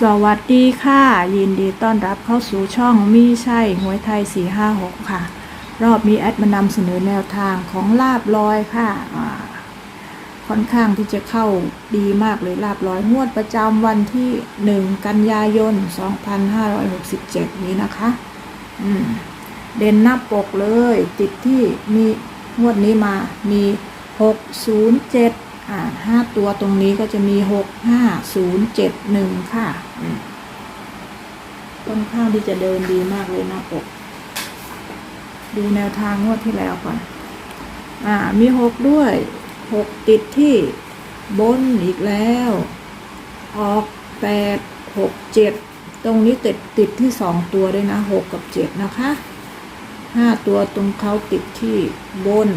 สวัสดีค่ะ ยินดีต้อนรับเข้าสู่ช่องมีใช่หวยไทย 456 ค่ะ รอบมีแอดมานำเสนอแนวทางของลาบลอยค่ะอ่าค่อนข้างที่จะเข้าดีมากเลยลาบลอยงวดประจำวันที่ 1 กันยายน 2567 นี้นะคะ อืม เด่นหน้าปกเลย ติดที่มีงวดนี้มามี 607 อ่าห้าตัวตรงนี้ก็จะมี6 5 0 7 1ค่ะอืมค่อนข้างที่จะเดินดีมากเลยหน้าปก ดูแนวทางงวดที่แล้วก่อน อ่า มีหกด้วยหกติดที่บนอีกแล้ว ออกแปดหกเจ็ดตรงนี้ติดติดที่สองตัวด้วยนะหกกับเจ็ดนะคะห้าตัวตรงเขาติดที่บน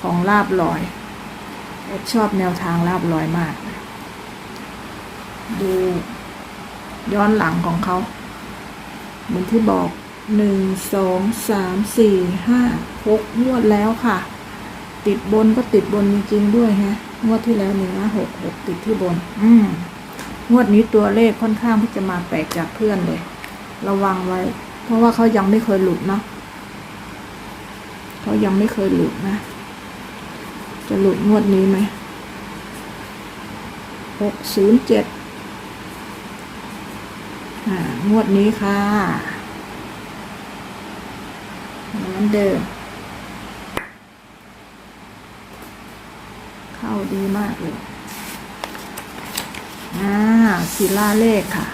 ของลาบลอย ชอบแนวทางลาบลอยมาก ดูย้อนหลังของเขา เหมือนที่บอกหนึ่งสองสามสี่ห้าหกงวดแล้วค่ะ ติดบนก็ติดบนจริงๆด้วยฮะงวดที่แล้วหนึ่งนะหกหกติดที่บน อืมงวดนี้ตัวเลขค่อนข้างที่จะมาแปลกจากเพื่อนเลย ระวังไว้ เพราะว่าเขายังไม่เคยหลุดเนาะเขายังไม่เคยหลุดนะ จะหลุดงวดนี้ไหมหกศูนย์เจ็ดงวดนี้ค่ะเหมือนเดิม เข้าดีมากเลยอ่าศิลาเลขค่ะ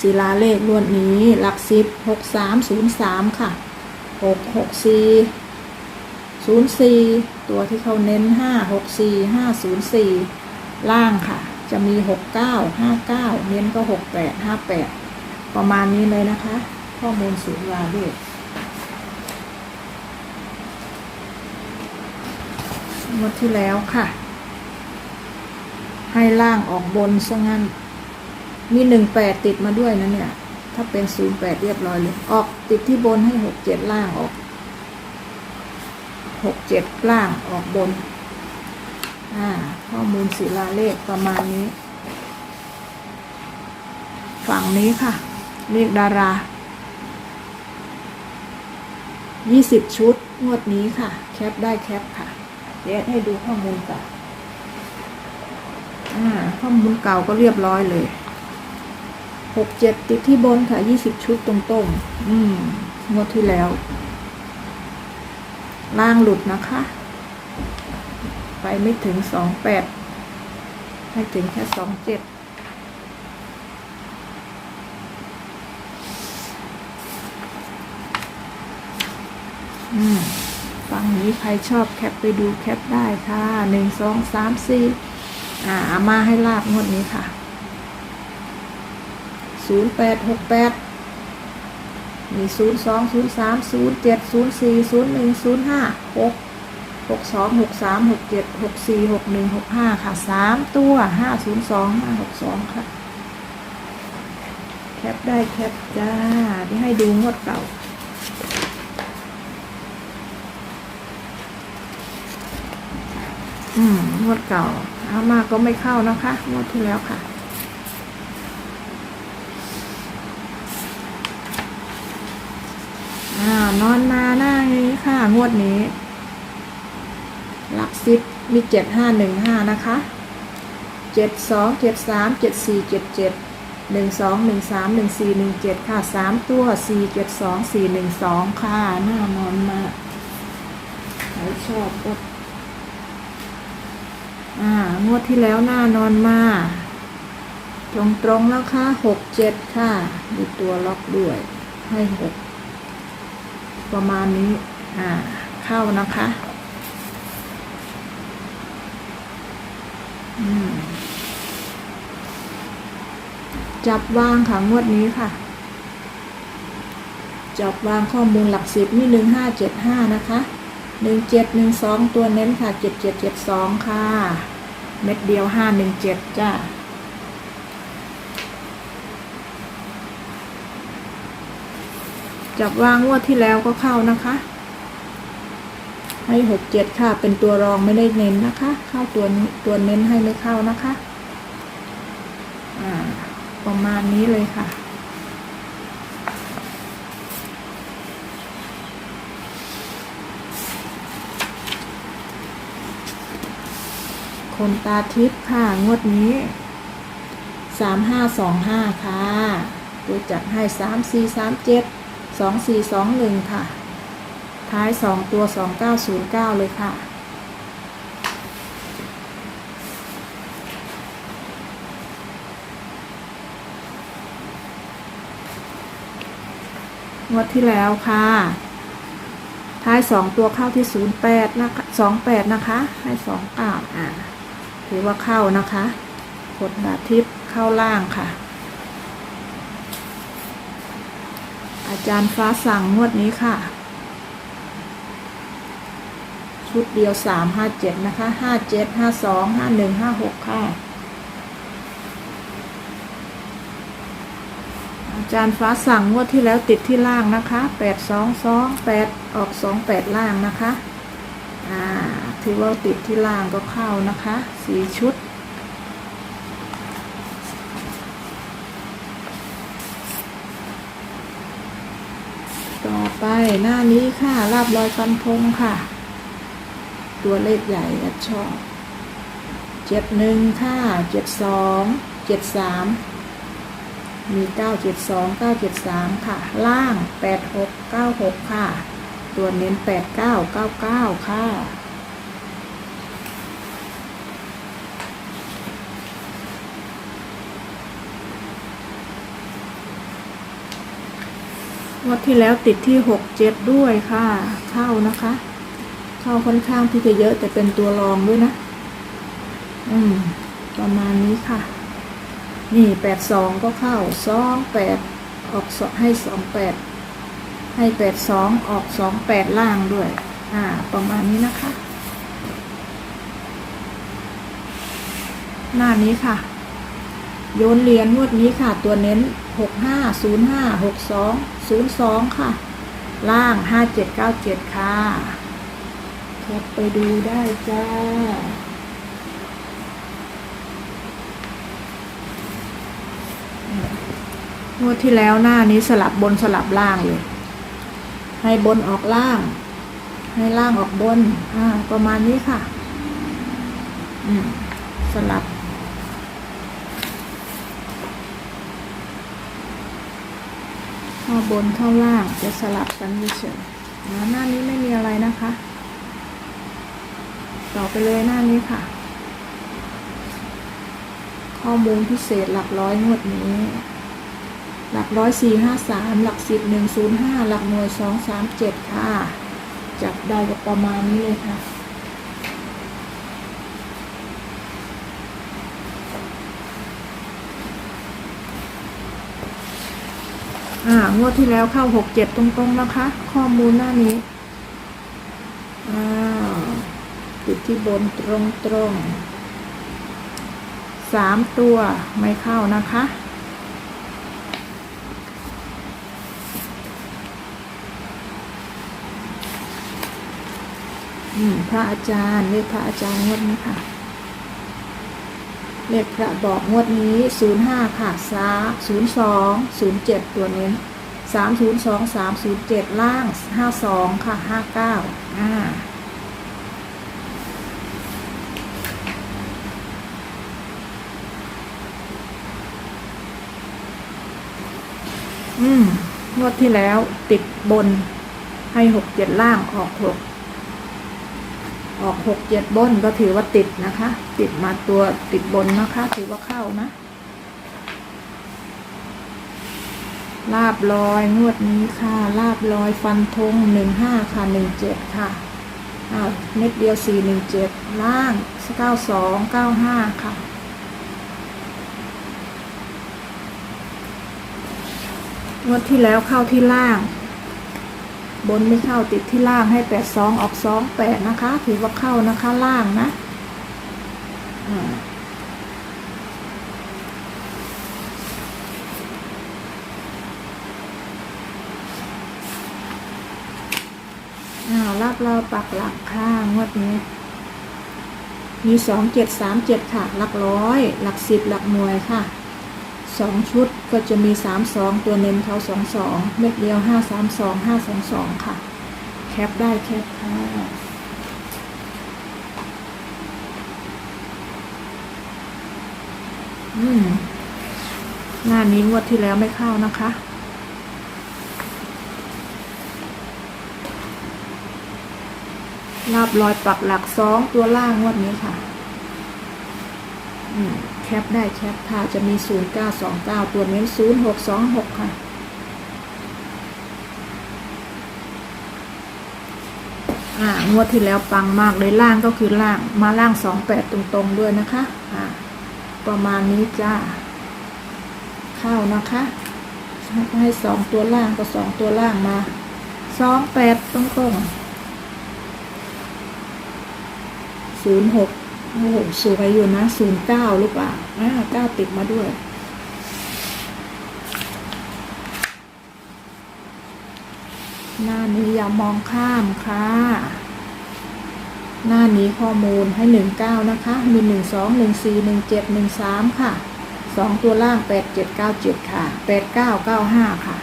ศิลาเลขรวดนี้หลักสิบหกสามศูนย์สามค่ะหกหกสี่ ศูนย์สี่ตัวที่เขาเน้นห้าหกสี่ห้าศูนย์สี่ล่างค่ะ จะมีหกเก้าห้าเก้าเน้นก็หกแปดห้าแปดประมาณนี้เลยนะคะ ข้อมูลศิลาเลขงวดที่แล้วค่ะ ให้ล่างออกบนซะงั้น มีหนึ่งแปดติดมาด้วยนะเนี่ย ถ้าเป็นศูนย์แปดเรียบร้อยเลย ออกติดที่บนให้หกเจ็ดล่างออก หกเจ็ดล่างออกบน อ่า ข้อมูลศิลาเลขประมาณนี้ ฝั่งนี้ค่ะ เลขดารายี่สิบชุด งวดนี้ค่ะ แคปได้แคปค่ะ เดี๋ยวให้ดูข้อมูลก่อนอ่า ข้อมูลเก่าก็เรียบร้อยเลยหกเจ็ดติดที่บนค่ะยี่สิบชุดตรงๆ อืม งวดที่แล้ว ล่างหลุดนะคะ ไปไม่ถึงสองแปดให้ถึงแค่สองเจ็ดอืมฝั่งนี้ใครชอบแคปไปดูแคปได้ค่ะหนึ่งสองสามสี่อ่าเอามาให้ลาบงวดนี้ค่ะศูนย์แปดหกแปด มีศูนย์สองศูนย์สามศูนย์เจ็ดศูนย์สี่ศูนย์หนึ่งศูนย์ห้าหกหกสองหกสามหกเจ็ดหกสี่หกหนึ่งหกห้าค่ะสามตัวห้าศูนย์สองห้าหกสองค่ะ แคปได้แคปจ้าที่ให้ดูงวดเก่าอืมงวดเก่าเอามาก็ไม่เข้านะคะงวดที่แล้วค่ะ อ่านอนมาหน้านี้ค่ะ งวดนี้หลักสิบมีเจ็ดห้าหนึ่งห้านะคะเจ็ดสองเจ็ดสามเจ็ดสี่เจ็ดเจ็ดหนึ่งสองหนึ่งสามหนึ่งสี่หนึ่งเจ็ดค่ะสามตัวสี่เจ็ดสองสี่หนึ่งสองค่ะหน้านอนมาใครชอบก็อ่างวดที่แล้วหน้านอนมา ตรงตรงๆแล้วค่ะหกเจ็ดค่ะ มีตัวล็อกด้วยให้หก ประมาณนี้อ่าเข้านะคะอืมจับวางค่ะงวดนี้ค่ะ จับวางข้อมูลหลักสิบมีหนึ่งห้าเจ็ดห้านะคะหนึ่งเจ็ดหนึ่งสองตัวเน้นค่ะเจ็ดเจ็ดเจ็ดสองค่ะ เม็ดเดียวห้าหนึ่งเจ็ดจ้า จับวางงวดที่แล้วก็เข้านะคะให้หกเจ็ดค่ะ เป็นตัวรองไม่ได้เน้นนะคะ เข้าตัวตัวเน้นให้ไม่เข้านะคะอ่าประมาณนี้เลยค่ะ คนตาทิพย์ค่ะ งวดนี้สามห้าสองห้าค่ะ ตัวจัดให้สามสี่สามเจ็ด สองสี่สองหนึ่งค่ะ ท้ายสองตัวสองเก้าศูนย์เก้าเลยค่ะ งวดที่แล้วค่ะ ท้ายสองตัวเข้าที่ศูนย์แปดนะคะสองแปดนะคะ ให้สองเก้าอ่า ถือว่าเข้านะคะ กดดาทิพย์เข้าล่างค่ะ อาจารย์ฟ้าสั่งงวดนี้ค่ะ ชุดเดียวสามห้าเจ็ดนะคะห้าเจ็ดห้าสองห้าหนึ่งห้าหกค่ะ อาจารย์ฟ้าสั่งงวดที่แล้วติดที่ล่างนะคะแปดสองสองแปดออกสองแปดล่างนะคะ อ่า ถือว่าติดที่ล่างก็เข้านะคะสี่ชุด ต่อ ไปหน้านี้ค่ะลาบลอยฟันพงค่ะ ตัวเลขใหญ่แอดชอบเจ็ดหนึ่งค่ะเจ็ดสองเจ็ดสามมีเก้าเจ็ดสองเก้าเจ็ดสามค่ะ ล่างแปดหกเก้าหกค่ะ ตัวเน้นแปดเก้าเก้าเก้าค่ะ งวดที่แล้วติดที่หกเจ็ดด้วยค่ะ เข้านะคะ เข้าค่อนข้างที่จะเยอะแต่เป็นตัวรองด้วยนะ อืม ประมาณนี้ค่ะ นี่แปดสองก็เข้าสองแปดออกสให้สองแปดให้แปดสองออกสองแปดล่างด้วย อ่า ประมาณนี้นะคะ หน้านี้ค่ะ โยนเหรียญงวดนี้ค่ะ ตัวเน้น หกห้าศูนย์ห้าหกสองศูนย์สองค่ะ ล่างห้าเจ็ดเก้าเจ็ดค่ะแคปไปดูได้จ้างวดที่แล้วหน้านี้สลับบนสลับล่างเลย ให้บนออกล่าง ให้ล่างออกบน อ่า ประมาณนี้ค่ะ อืม สลับ เข้าบนเข้าล่างจะสลับกันเฉยๆอ่าหน้านี้ไม่มีอะไรนะคะ ต่อไปเลยหน้านี้ค่ะ ข้อมูลพิเศษหลักร้อยงวดนี้ หลักร้อยสี่ห้าสามหลักสิบหนึ่งศูนย์ห้าหลักหน่วยสองสามเจ็ดค่ะ จับได้ก็ประมาณนี้เลยค่ะ อ่างวดที่แล้วเข้าหกเจ็ดตรงๆนะคะ ข้อมูลหน้านี้อ่าติดที่บนตรงๆสามตัวไม่เข้านะคะอืมพระอาจารย์เลขพระอาจารย์งวดนี้ค่ะ เลขพระบอกงวดนี้ 05 ค่ะซ้า02 07 ตัวเน้น 302 307 ล่าง 52 ค่ะ 59อ่าอืม งวดที่แล้วติดบนให้67ล่างออกหก ออกหกเจ็ดบนก็ถือว่าติดนะคะ ติดมาตัวติดบนนะคะ ถือว่าเข้านะ ลาบลอยงวดนี้ค่ะ ลาบลอยฟันธงหนึ่งห้าค่ะหนึ่งเจ็ดค่ะอ้าเม็ดเดียวสี่หนึ่งเจ็ดล่างเก้าสองเก้าห้าค่ะงวดที่แล้วเข้าที่ล่าง บนไม่เข้าติดที่ล่างให้แปดสองออกสองแปดนะคะ ถือว่าเข้านะคะล่างนะอ่าอ้าวรับเราปักหลักข้างงวดนี้ มีสองเจ็ดสามเจ็ดค่ะ หลักร้อย หลักสิบหลักหน่วยค่ะ สองชุดก็จะมีสามสองตัวเน้นเขาสองสองเม็ดเดียวห้าสามสองห้าสองสองค่ะ แคปได้แคปค่ะอืมหน้านี้งวดที่แล้วไม่เข้านะคะลาบลอยปักหลักสองตัวล่างงวดนี้ค่ะ อืม แคปได้แคปค่ะจะมี 0929 ตัวเน้น 0626 ค่ะอ่างวดที่แล้วปังมากเลยล่างก็คือล่างมาล่าง 28 ตรงๆด้วยนะคะอ่าประมาณนี้จ้าเข้านะคะให้สองตัวล่างก็สองตัวล่างมา28ตรงๆศูนย์หก โอ้โหสวยอยู่นะศูนย์เก้าหรือเปล่าอ่าเก้าติดมาด้วย หน้านี้อย่ามองข้ามค่ะ หน้านี้ข้อมูลให้หนึ่งเก้านะคะ มีหนึ่งสองหนึ่งสี่หนึ่งเจ็ดหนึ่งสามค่ะสองตัวล่างแปดเจ็ดเก้าเจ็ดค่ะแปดเก้าเก้าห้าค่ะ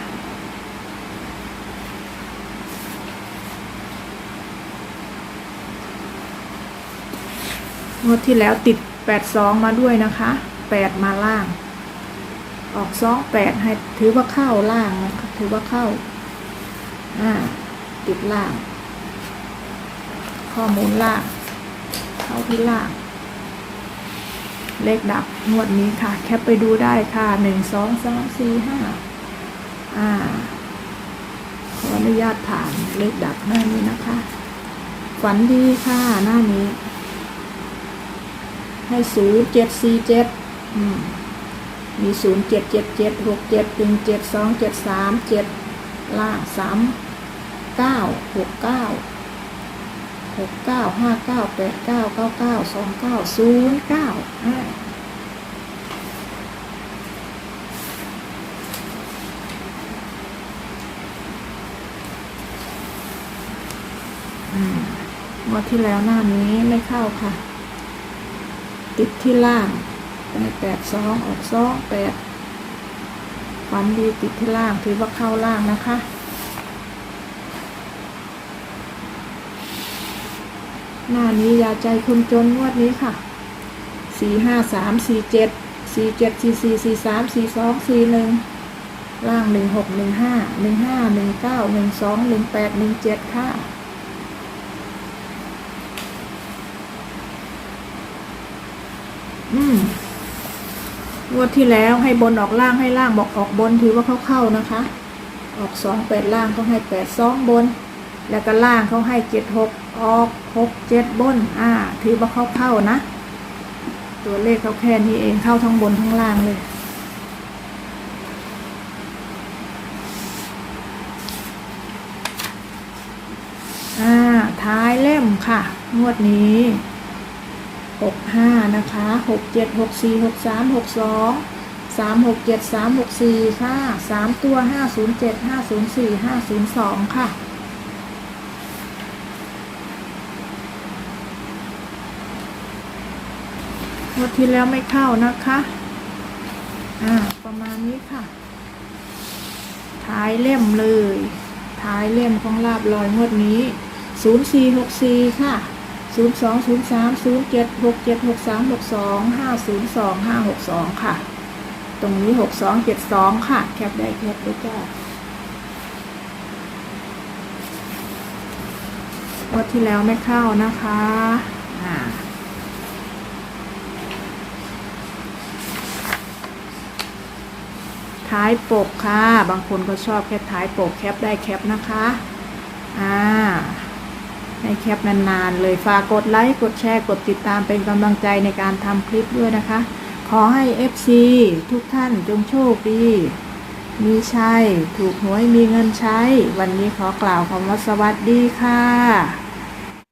งวดที่แล้วติดแปดสองมาด้วยนะคะแปดมาล่าง ออกสองแปดให้ถือว่าเข้าล่างนะคะถือว่าเข้าอ่าติดล่าง ข้อมูลล่าง เข้าที่ล่าง เลขดับงวดนี้ค่ะ แคปไปดูได้ค่ะหนึ่งสองสามสี่ห้าอ่าขออนุญาตผ่านเลขดับหน้านี้นะคะ ฝันดีค่ะหน้านี้ ให้ศูนย์เจ็ดสี่เจ็ดมีศูนย์เจ็ดเจ็ดเจ็ดหกเจ็ดหนึ่งเจ็ดสองเจ็ดสามเจ็ดล่างสามเก้าหกเก้าหกเก้าห้าเก้าแปดเก้าเก้าเก้าสองเก้าศูนย์เก้าอ่าที่แล้วหน้านี้ไม่เข้าค่ะ ติดที่ล่างแปดแปดสองออกสองแปดฝันดีติดที่ล่างถือว่าเข้าล่างนะคะหน้านี้ยาใจคนจนงวดนี้ค่ะ สี่ห้าสามสี่เจ็ด สี่เจ็ดสี่สี่สี่สามสี่สองสี่หนึ่งล่างหนึ่งหกหนึ่งห้า หนึ่งห้าหนึ่งเก้าหนึ่งสองหนึ่งแปดหนึ่งเจ็ดค่ะ อืม งวดที่แล้วให้บนออกล่างให้ล่างบอกออกบนถือว่าเข้าเข้านะคะ ออกสองแปดล่างเขาให้แปดสองบน แล้วก็ล่างเขาให้เจ็ดหกออกหกเจ็ดบน อ่า ถือว่าเข้าเข้านะ ตัวเลขเขาแค่นี้เองเข้าทั้งบนทั้งล่างเลยอ่าท้ายเล่มค่ะ งวดนี้ หกห้านะคะหกเจ็ดหกสี่หกสามหกสองสามหกเจ็ดสามหกสี่ค่ะสามตัวห้าศูนย์เจ็ดห้าศูนย์สี่ห้าศูนย์สองค่ะงวดที่แล้วไม่เข้านะคะ อ่า ประมาณนี้ค่ะ ท้ายเล่มเลย ท้ายเล่มของลาบลอยงวดนี้ศูนย์สี่หกสี่ค่ะ ศูนย์สองศูนย์สามศูนย์เจ็ดหกเจ็ดหกสามหกสองห้าศูนย์สองห้าหกสองค่ะ ตรงนี้หกสองเจ็ดสองค่ะ แคปได้แคปได้จ้างวดที่แล้วไม่เข้านะคะอ่าท้ายปกค่ะ บางคนก็ชอบแค่ท้ายปกแคปได้แคปนะคะ อ่า ให้แคปนานๆ เลยฝากกดไลค์กดแชร์กดติดตามเป็นกำลังใจในการทำคลิปด้วยนะคะ ขอให้ FC ทุกท่านจงโชคดี มีชัย ถูกหวยมีเงินใช้ วันนี้ขอกล่าวคำว่าสวัสดีค่ะ